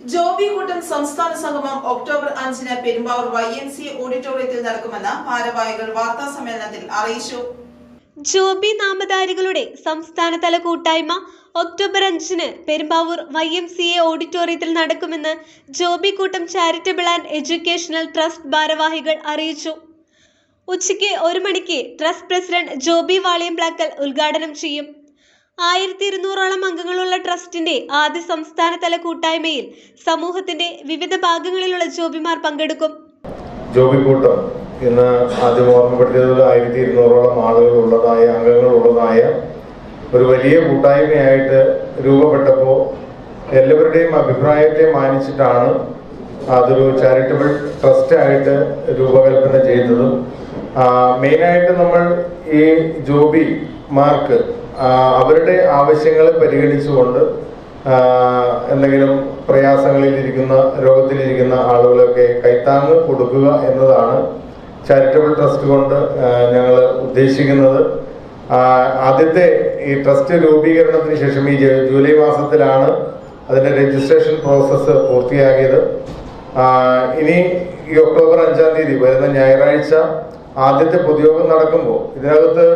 ജോബി കൂട്ടം സംസ്ഥാന സംഗമം ഒക്ടോബർ അഞ്ചിന് പെരുമ്പാവൂർ വൈ എൻ സി ഓഡിറ്റോറിയത്തിൽ നടക്കുമെന്ന് ഭാരവാഹികൾ വാർത്താ സമ്മേളനത്തിൽ അറിയിച്ചു. ജോബി നാമധാരികളുടെ സംസ്ഥാനതല കൂട്ടായ്മ ഒക്ടോബർ അഞ്ചിന് Perumbavoor Y M C A ഓഡിറ്റോറിയത്തിൽ നടക്കുമെന്ന് ജോബി കൂട്ടം ചാരിറ്റബിൾ ആൻഡ് എഡ്യൂക്കേഷണൽ ട്രസ്റ്റ് ഭാരവാഹികൾ അറിയിച്ചു. ഉച്ചയ്ക്ക് ഒരു മണിക്ക് ട്രസ്റ്റ് പ്രസിഡന്റ് ജോബി വാളിയംപ്ലാക്കൽ ഉദ്ഘാടനം ചെയ്യും. ആയിരത്തി ഇരുന്നൂറോളം അംഗങ്ങളുള്ള ട്രസ്റ്റിന്റെ ആദ്യ സംസ്ഥാനതല കൂട്ടായ്മയിൽ സമൂഹത്തിന്റെ വിവിധ ഭാഗങ്ങളിലുള്ള ജോബിമാർ പങ്കെടുക്കും. ജോബിക്കൂട്ടം ഇന്ന് ആദ്യം ഓർമ്മപ്പെടുത്തിയതുപോലെ ആയിരത്തി ഇരുന്നൂറോളം ആളുകൾ ഉള്ളതായ അംഗങ്ങൾ ഉള്ളതായ ഒരു വലിയ കൂട്ടായ്മയായിട്ട് രൂപപ്പെട്ടപ്പോൾ എല്ലാവരുടെയും അഭിപ്രായത്തെ മാനിച്ചിട്ടാണ് അതൊരു ചാരിറ്റബിൾ ട്രസ്റ്റ് ആയിട്ട് രൂപകൽപ്പന ആ, മെയിനായിട്ട് നമ്മൾ ഈ ജോബിമാർക്ക് ആ, അവരുടെ ആവശ്യങ്ങളെ പരിഗണിച്ചുകൊണ്ട് എന്തെങ്കിലും പ്രയാസങ്ങളിലിരിക്കുന്ന രോഗത്തിലിരിക്കുന്ന ആളുകളൊക്കെ കൈത്താങ്ങ് കൊടുക്കുക എന്നതാണ് ചാരിറ്റബിൾ ട്രസ്റ്റ് കൊണ്ട് ഞങ്ങൾ ഉദ്ദേശിക്കുന്നത്. ആദ്യത്തെ ഈ ട്രസ്റ്റ് രൂപീകരണത്തിന് ശേഷം ഈ ജൂലൈ മാസത്തിലാണ് അതിന്റെ രജിസ്ട്രേഷൻ പ്രോസസ്സ് പൂർത്തിയാക്കിയത്. ഇനി ഈ ഒക്ടോബർ അഞ്ചാം തീയതി വരുന്ന ഞായറാഴ്ച ആദ്യത്തെ പൊതുയോഗം നടക്കുമ്പോൾ ഇതിനകത്ത്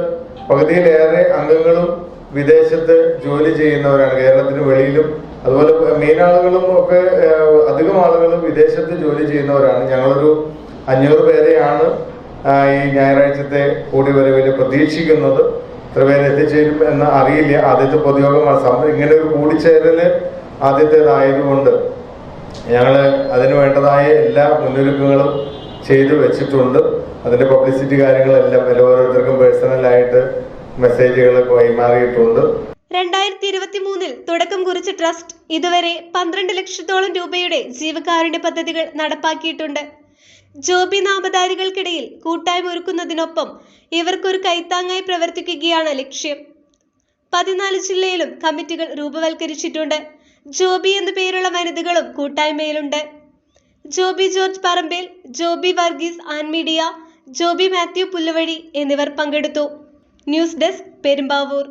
പകുതിയിലേറെ അംഗങ്ങളും വിദേശത്ത് ജോലി ചെയ്യുന്നവരാണ് കേരളത്തിന് വെളിയിലും. അതുപോലെ മെയിൻ ആളുകളും ഒക്കെ അധികം ആളുകളും വിദേശത്ത് ജോലി ചെയ്യുന്നവരാണ്. ഞങ്ങളൊരു അഞ്ഞൂറ് പേരെയാണ് ഈ ഞായറാഴ്ചത്തെ കൂടിവരവിൽ പ്രതീക്ഷിക്കുന്നത്. എത്ര പേര് എത്തിച്ചേരും എന്ന് അറിയില്ല. ആദ്യത്തെ പൊതുയോഗമാണ്. ഇങ്ങനെ ഒരു കൂടിച്ചേരൽ ആദ്യത്തേതായതുകൊണ്ട് ഞങ്ങൾ അതിന് വേണ്ടതായ എല്ലാ മുന്നൊരുക്കങ്ങളും ചെയ്തു വെച്ചിട്ടുണ്ട്. അതിന്റെ പബ്ലിസിറ്റി കാര്യങ്ങളെല്ലാം ഓരോരുത്തർക്കും പേഴ്സണലായിട്ട് മെസ്സേജുകൾ കൈമാറിയിട്ടുണ്ട്. രണ്ടായിരത്തി ഇരുപത്തി മൂന്നിൽ തുടക്കം കുറിച്ച ട്രസ്റ്റ് ഇതുവരെ പന്ത്രണ്ട് ലക്ഷത്തോളം രൂപയുടെ ജീവകാരുണ്യ പദ്ധതികൾ നടപ്പാക്കിയിട്ടുണ്ട്. ജോബി നാമധാരികൾക്കിടയിൽ കൂട്ടായ്മ ഒരുക്കുന്നതിനൊപ്പം ഇവർക്കൊരു കൈത്താങ്ങായി പ്രവർത്തിക്കുകയാണ് ലക്ഷ്യം. പതിനാല് ജില്ലയിലും കമ്മിറ്റികൾ രൂപവൽക്കരിച്ചിട്ടുണ്ട്. ജോബി എന്നു പേരുള്ള വനിതകളും കൂട്ടായ്മയിലുണ്ട്. ജോബി ജോർജ് പറമ്പേൽ ജോബി വർഗീസ് ആൻമീഡിയ ജോബി മാത്യു പുല്ലുവഴി എന്നിവർ പങ്കെടുത്തു. News desk Perumbavoor.